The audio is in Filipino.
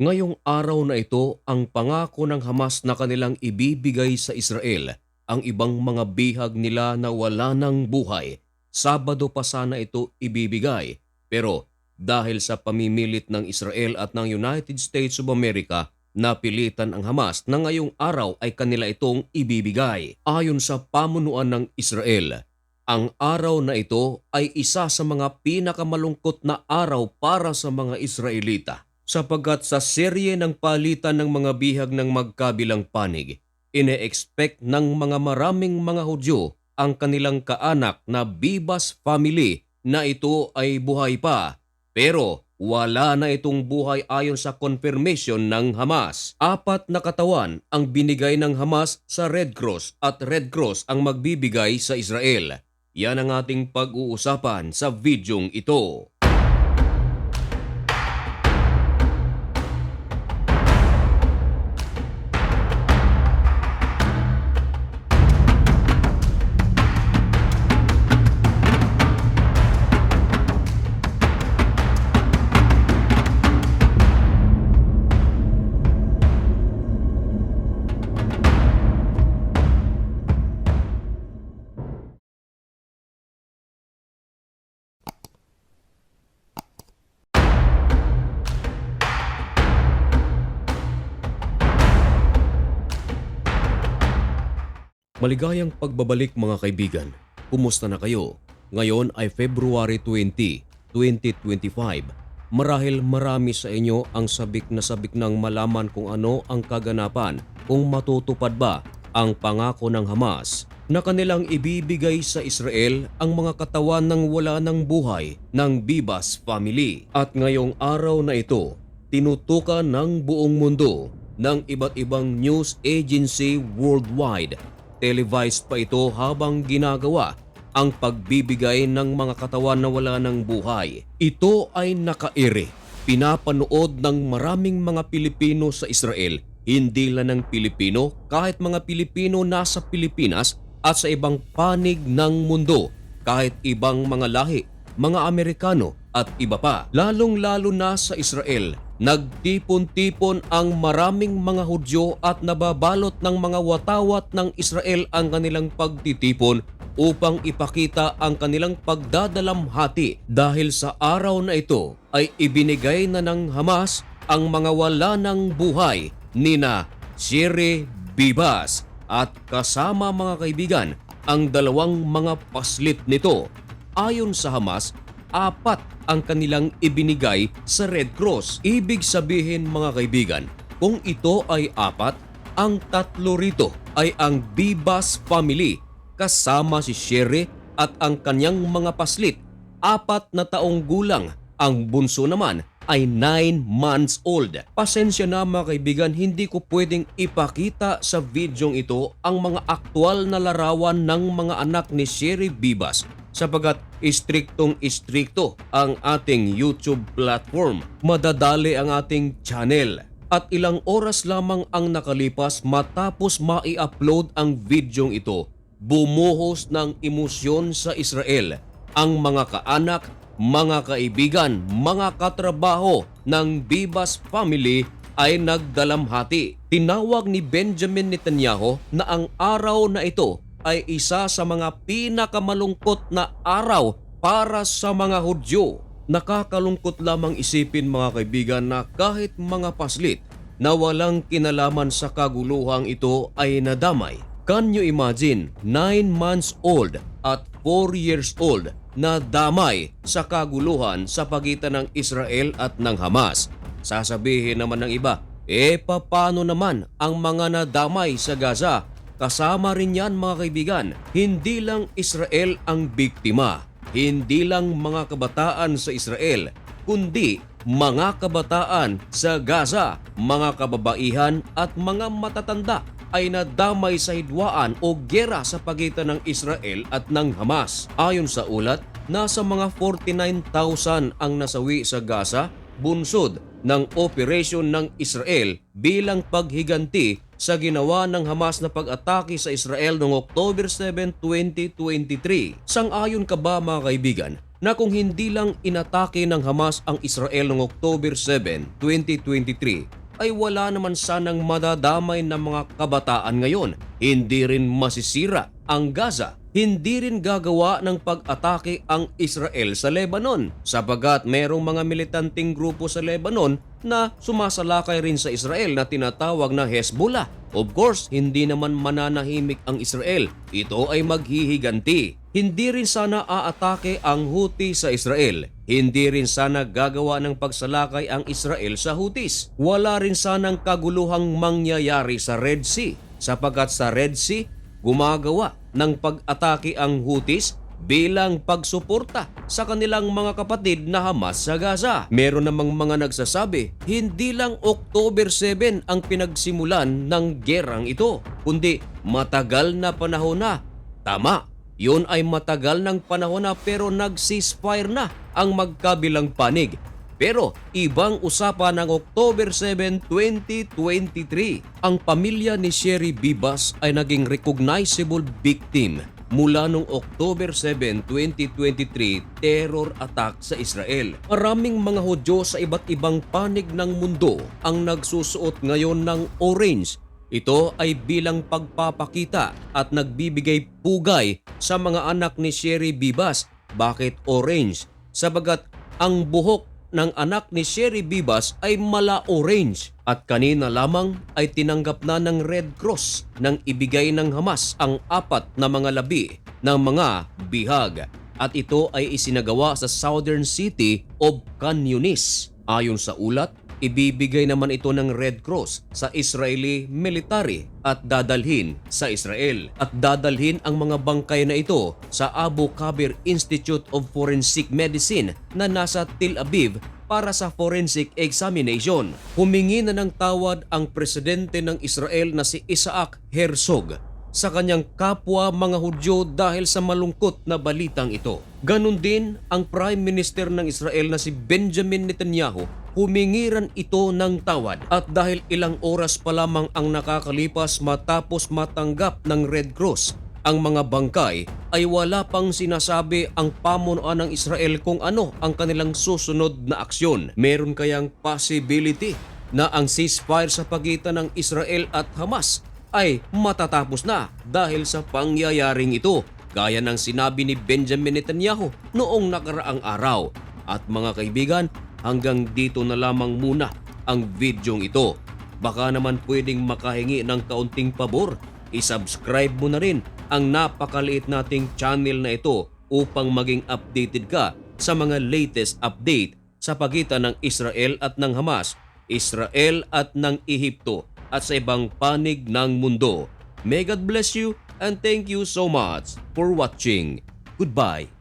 Ngayong araw na ito ang pangako ng Hamas na kanilang ibibigay sa Israel ang ibang mga bihag nila na wala ng buhay. Sabado pa sana ito ibibigay pero dahil sa pamimilit ng Israel at ng United States of America, napilitan ang Hamas na ngayong araw ay kanila itong ibibigay. Ayon sa pamunuan ng Israel, ang araw na ito ay isa sa mga pinakamalungkot na araw para sa mga Israelita sapagkat sa serye ng palitan ng mga bihag ng magkabilang panig, ine-expect ng mga maraming mga Hudyo ang kanilang kaanak na Bibas family na ito ay buhay pa. Pero wala na itong buhay ayon sa confirmation ng Hamas. Apat na katawan ang binigay ng Hamas sa Red Cross at Red Cross ang magbibigay sa Israel. Yan ang ating pag-uusapan sa videong ito. Maligayang pagbabalik mga kaibigan. Kumusta na kayo? Ngayon ay February 20, 2025. Marahil marami sa inyo ang sabik na sabik ng malaman kung ano ang kaganapan kung matutupad ba ang pangako ng Hamas na kanilang ibibigay sa Israel ang mga katawan ng wala ng buhay ng Bibas family. At ngayong araw na ito, tinutukan ng buong mundo ng iba't ibang news agency worldwide Televised pa ito habang ginagawa ang pagbibigay ng mga katawan na wala ng buhay. Ito ay nakaire. Pinapanood ng maraming mga Pilipino sa Israel, hindi lang ng Pilipino, kahit mga Pilipino nasa Pilipinas at sa ibang panig ng mundo, kahit ibang mga lahi, mga Amerikano at iba pa. Lalong-lalo na sa Israel, Nagtipon-tipon ang maraming mga Hudyo at nababalot ng mga watawat ng Israel ang kanilang pagtitipon upang ipakita ang kanilang pagdadalamhati dahil sa araw na ito ay ibinigay na ng Hamas ang mga wala ng buhay nina Shere Bibas at kasama mga kaibigan ang dalawang mga paslit nito. Ayon sa Hamas, apat ang kanilang ibinigay sa Red Cross. Ibig sabihin mga kaibigan, kung ito ay apat, ang tatlo rito ay ang Bibas family kasama si Sherry at ang kanyang mga paslit. Apat na taong gulang. Ang bunso naman ay 9 months old. Pasensya na mga kaibigan, hindi ko pwedeng ipakita sa videong ito ang mga aktwal na larawan ng mga anak ni Sherry Bibas sapagat istriktong istrikto ang ating YouTube platform. Madadali ang ating channel at ilang oras lamang ang nakalipas matapos mai-upload ang videong ito. Bumuhos ng emosyon sa Israel ang mga kaanak, mga kaibigan, mga katrabaho ng Bibas family ay nagdalamhati. Tinawag ni Benjamin Netanyahu na ang araw na ito ay isa sa mga pinakamalungkot na araw para sa mga Hudyo. Nakakalungkot lamang isipin mga kaibigan na kahit mga paslit na walang kinalaman sa kaguluhang ito ay nadamay. Can you imagine 9 months old at 4 years old na damay sa kaguluhan sa pagitan ng Israel at ng Hamas? Sasabihin naman ng iba, eh paano naman ang mga nadamay sa Gaza? Kasama rin yan mga kaibigan, hindi lang Israel ang biktima, hindi lang mga kabataan sa Israel, kundi mga kabataan sa Gaza, mga kababaihan at mga matatanda ay nadamay sa hidwaan o gera sa pagitan ng Israel at ng Hamas. Ayon sa ulat, nasa mga 49,000 ang nasawi sa Gaza, bunsod ng operasyon ng Israel bilang paghiganti sa ginawa ng Hamas na pag-atake sa Israel noong October 7, 2023. Sang-ayon ka ba mga kaibigan na kung hindi lang inatake ng Hamas ang Israel noong October 7, 2023 ay wala naman sanang madadamay ng mga kabataan ngayon. Hindi rin masisira ang Gaza. Hindi rin gagawa ng pag-atake ang Israel sa Lebanon sapagat merong mga militanteng grupo sa Lebanon na sumasalakay rin sa Israel na tinatawag na Hezbollah. Of course, hindi naman mananahimik ang Israel. Ito ay maghihiganti. Hindi rin sana aatake ang Houthi sa Israel. Hindi rin sana gagawa ng pagsalakay ang Israel sa Houthis. Wala rin sanang kaguluhang mangyayari sa Red Sea sapagkat sa Red Sea gumagawa ng pag-atake ang Houthis bilang pagsuporta sa kanilang mga kapatid na Hamas sa Gaza. Meron namang mga nagsasabi, hindi lang October 7 ang pinagsimulan ng gerang ito, kundi matagal na panahon na. Tama, yun ay matagal ng panahon na pero nag-ceasefire na ang magkabilang panig. Pero ibang usapan ng October 7, 2023. Ang pamilya ni Sherry Bibas ay naging recognizable victim mula noong October 7, 2023 terror attack sa Israel. Maraming mga Hudyo sa iba't ibang panig ng mundo ang nagsusuot ngayon ng orange ito ay bilang pagpapakita at nagbibigay pugay sa mga anak ni Sherry Bibas. Bakit orange? Sabagat ang buhok ng anak ni Sherry Bibas ay mala orange at kanina lamang ay tinanggap na ng Red Cross nang ibigay ng Hamas ang apat na mga labi ng mga bihag at ito ay isinagawa sa southern city of Yunis. Ayon sa ulat, ibibigay naman ito ng Red Cross sa Israeli military at dadalhin sa Israel. At dadalhin ang mga bangkay na ito sa Abu Kabir Institute of Forensic Medicine na nasa Tel Aviv para sa forensic examination. Humingi na ng tawad ang presidente ng Israel na si Isaac Herzog sa kanyang kapwa mga Hudyo dahil sa malungkot na balitang ito. Ganon din ang Prime Minister ng Israel na si Benjamin Netanyahu humingiran ito ng tawad at dahil ilang oras pa lamang ang nakakalipas matapos matanggap ng Red Cross ang mga bangkay ay wala pang sinasabi ang pamunuan ng Israel kung ano ang kanilang susunod na aksyon. Meron kayang possibility na ang ceasefire sa pagitan ng Israel at Hamas ay matatapos na dahil sa pangyayaring ito gaya ng sinabi ni Benjamin Netanyahu noong nakaraang araw. At mga kaibigan, hanggang dito na lamang muna ang videong ito. Baka naman pwedeng makahingi ng kaunting pabor. I-subscribe mo na rin ang napakaliit nating channel na ito upang maging updated ka sa mga latest update sa pagitan ng Israel at ng Hamas, Israel at ng Ehipto at sa ibang panig ng mundo. May God bless you and thank you so much for watching. Goodbye.